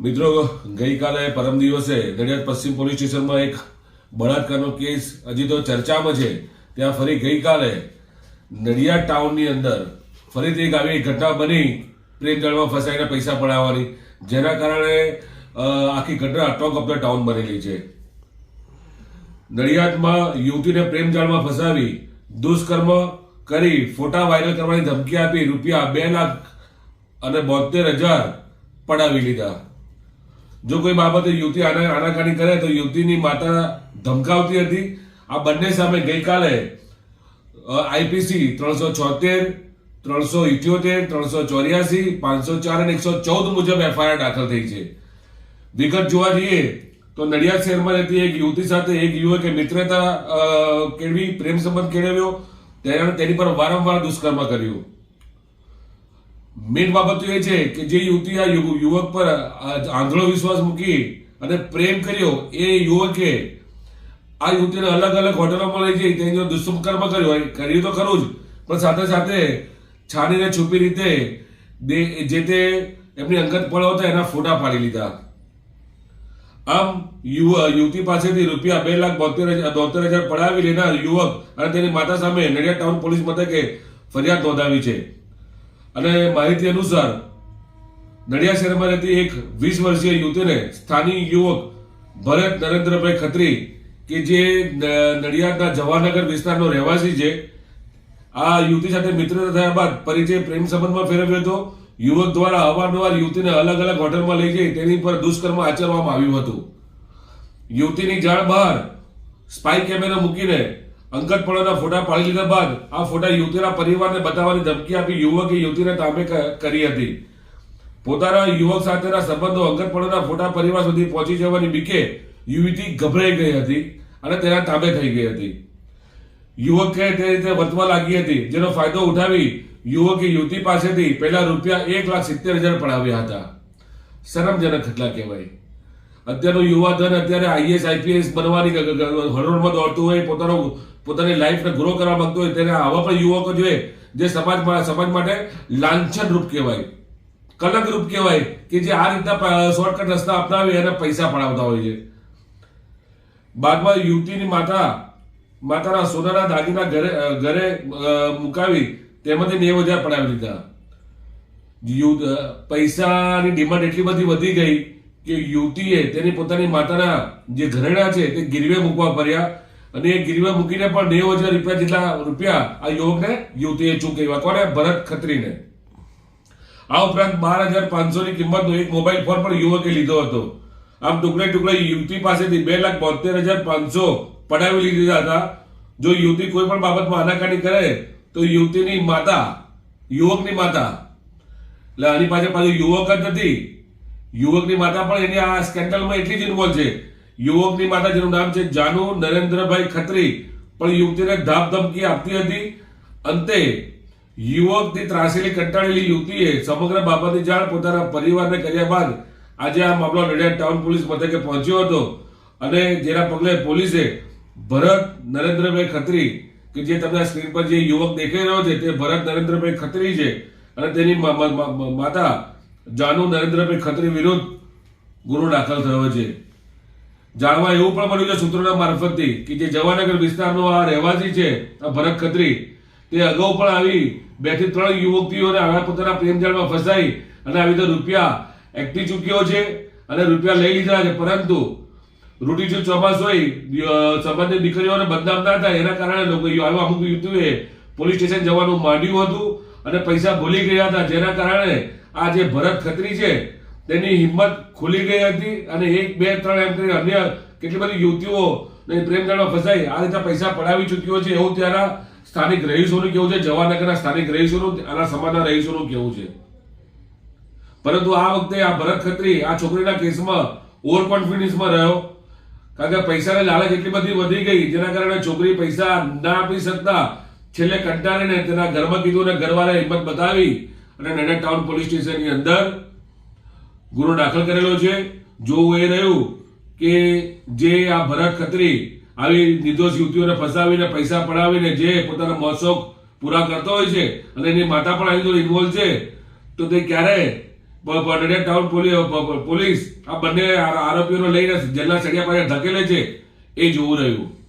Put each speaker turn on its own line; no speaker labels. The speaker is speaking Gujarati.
મિત્રો, ગઈકાલે પરમ દિવસે નડિયાદ પશ્ચિમ પોલીસ સ્ટેશનમાં એક બળાત્કારનો કેસ હજી તો ચર્ચામાં છે. ત્યાં ફરી ગઈકાલે નડિયાદ ટાઉનની અંદર ફરીથી એક આવી ઘટના બની. પ્રેમ જળમાં ફસાઈને પૈસા પડાવવાની. જેના કારણે આખી ઘટના ટોક ઓફ ધ ટાઉન બનેલી છે. નડિયાદમાં યુવતીને પ્રેમ જાળમાં ફસાવી, દુષ્કર્મ કરી, ફોટા વાયરલ કરવાની ધમકી આપી રૂપિયા બે લાખ અને બોતેર હજાર પડાવી લીધા. જો કોઈ બાબતે યુવતી આના આનાકાની કરે તો યુવતીની માતા ધમકાવતી હતી. આ બંને સામે ગઈકાલે આઈપીસી ત્રણસો છોતેર, ત્રણસો ઇઠ્યોતેર, ત્રણસો ચોર્યાસી, પાંચસો ચાર અને એકસો ચૌદ મુજબ એફઆઈઆર દાખલ થઈ છે. વિગત જોવા જઈએ તો નડિયાદ શહેરમાં રહેતી એક યુવતી સાથે એક યુવકે મિત્રતા કેળવી, પ્રેમ સંબંધ કેળવ્યો. તેણે તેની પર વારંવાર દુષ્કર્મ કર્યું. મેન બાબત એ છે કે જે યુવતી આ યુવક પર આંધળો વિશ્વાસ મૂકી અને પ્રેમ કર્યો, એ યુવકે આ યુવતીને અલગ અલગ હોટલોમાં લઈ જઈ, તેની દુષ્કર્મ કર્યો. હોય કર્યું તો ખરું જ, પણ સાથે સાથે છાનીને છુપી રીતે જે તે એમની અંગત પળો હતા, એના ફોટા પાડી લીધા. આમ યુવ- યુવતી પાસેથી રૂપિયા બે લાખ બોતેર બોતેર હજાર પડાવી લેનાર યુવક અને તેની માતા સામે નડિયાદ ટાઉન પોલીસ મથકે ફરિયાદ નોંધાવી છે. અને માહિતી અનુસાર નડિયા શહેરમાં રહેતી એક વીસ વર્ષીય યુવતીને સ્થાનિક યુવક ભરત નરેન્દ્રભાઈ ખત્રી, કે જે નડિયાદના જવાહરનગર વિસ્તારનો રહેવાસી છે, આ યુવતી સાથે મિત્રતા થયા બાદ પરિચય પ્રેમ સંબંધમાં ફેરવ્યો હતો. યુવક દ્વારા અવારનવાર યુવતીને અલગ અલગ હોટલમાં લઈ જઈ તેની પર દુષ્કર્મ આચરવામાં આવ્યું હતું. યુવતીની જાણ બહાર સ્પાય કેમેરા મૂકીને અંગતપણાના ફોટા પાડી લીધા બાદ આ ફોટા યુવતીના પરિવારને બતાવવાની ધમકી આપી યુવકે યુવતીને તાંબે કરી હતી. પોતાના યુવક સાથેના સંબંધો અંગતપણાના ફોટા પરિવાર સુધી પહોંચી જવાની બીકે યુવતી ગભરાઈ ગઈ હતી અને તેના તાંબે થઈ ગઈ હતી. યુવક કહે તે રીતે વર્તવા લાગી હતી, જેનો ફાયદો ઉઠાવી યુવકે યુવતી પાસેથી પહેલા રૂપિયા એક લાખ સિત્તેર હજાર પડાવ્યા હતા. શરમજનક ખટલા કહેવાય. અત્યારનું યુવા ધન અત્યારે આઈએસ આઈપીએસ બનવાની હરોળમાં દોડતું હોય પોતાનો પોતાની લાઈફને ગ્રો કરવા માંગતો હોય તેને આવા પણ યુવકો જોઈએ જે સમાજમાં સમાજ માટે લાંછન રૂપ કહેવાય. કલંક રૂપ કહેવાય કે જે આ રીતના શોર્ટકટ રસ્તા અપનાવી અને પૈસા પડાવતા હોય છે. બાદમાં યુવતીની માતા માતાના સોનાના દાગીના ઘરે ઘરે મુકાવી તેમાંથી નેવ હજાર પડાવી યુ- પૈસાની ડિમાન્ડ એટલી બધી વધી ગઈ કે યુવતીએ તેની પોતાની માતાના જે ઘરેણા છે તે ગીરવે મૂકવા પડ્યા અને એ ગીરવે મૂકીને પણ નેવ હજાર રૂપિયા જેટલા રૂપિયા આ યુવકને યુવતીએ ચૂકવ્યા કોને ભરત ખત્રીને. આ ઉપરાંત બાર હજાર પાંચસો ની કિંમતનો એક મોબાઈલ ફોન પણ યુવકે લીધો હતો. આમ ટુકડે ટુકડે યુવતી પાસેથી બે લાખ બોતેર હજાર પાંચસો પડાવી લીધા હતા. જો યુવતી કોઈ પણ બાબતમાં આનાકાની કરે, તો યુવતીની માતા, યુવકની માતા. એટલે આની પાછળ પાછું યુવક જ નથી. યુવકની માતા પણ એની આ સ્કેન્ડલમાં એટલી જ ઇન્વોલ્વ છે. યુવકની માતા જેનું નામ છે જાનુ નરેન્દ્રભાઈ ખત્રી. પણ યુવતીને ધાપ ધમકી આપતી હતી. અંતે યુવકથી ત્રાસેલી કંટાળેલી યુવતીએ સમગ્ર બાબતની જાણ પોતાના પરિવારને કર્યા બાદ આજે આ મામલો નડિયાદ ટાઉન પોલીસ મથકે પહોંચ્યો હતો. અને જેના પગલે પોલીસે ભરત નરેન્દ્રભાઈ ખત્રી, કે જે તમને સ્ક્રીન પર જે યુવક દેખાઈ રહ્યો છે, તે ભરત નરેન્દ્રભાઈ ખત્રી છે. અને તેની માતા જાનુ નરેન્દ્રભાઈ ખત્રી વિરુદ્ધ ગુનો દાખલ થયો છે. જાણવા એવું પણ મળ્યું છે સૂત્રોના મારફતથી કે જે જવાનગર વિસ્તારનો આ રહેવાસી છે, આ ભરત ખત્રી, તે અગાઉ પણ આવી બેથી ત્રણ યુવતીઓને આવા પોતાના પ્રેમજાળમાં ફસાઈ અને આવી રીતે રૂપિયા એકઠી ચૂક્યો છે અને રૂપિયા લઈ લીધા છે. પરંતુ રૂઢિચુસ્ત ચોમાસ હોય સંબંધિત દીકરીઓને બદનામ ના થાય એના કારણે લોકો આવા અમુક યુવતીઓએ પોલીસ સ્ટેશન જવાનું માંડ્યું હતું અને પૈસા ભૂલી ગયા હતા. જેના કારણે આ જે ભરત ખત્રી છે તેની હિંમત ખુલી ગઈ હતી અને એક, બે, ત્રણ એમ કરી અન્ય કેટલી બધી યુવતીઓ પ્રેમજાળમાં ફસાઈ. આ રીતે પૈસા પડાવી ચૂક્યો છે એવું ત્યાંના સ્થાનિક રહીશોનું કેવું છે? જવાનગરના સ્થાનિક રહીશોનું, આના સમાજના રહીશોનું કેવું છે? પરંતુ આ વખતે આ ભરત ખત્રી, આ છોકરીના કેસમાં ઓવર કોન્ફિડન્સમાં રહ્યો. કારણ કે પૈસાની લાલચ એટલી બધી વધી ગઈ, જેના કારણે છોકરી પૈસા ના આપી શકતા છેલ્લે કંટાળીને તેના ઘરમાં કીધું અને ઘરવાળા હિંમત બતાવી અને નડિયાદ ટાઉન પોલીસ સ્ટેશનની અંદર ગુનો દાખલ કરેલો છે. જોવું એ રહ્યું કે જે આ ભરત ખત્રી આવી નિર્દોષ યુવતીઓને ફસાવીને પૈસા પડાવીને જે પોતાના મોશોક પૂરા કરતો હોય છે અને એની માતા પણ આવી ઇન્વોલ્વ છે, તો તે ક્યારે પ- ટાઉન પોલીસ આ બંને આરોપીઓને લઈને જેલના સળિયા પાસે ધકેલે છે, એ જોવું રહ્યું.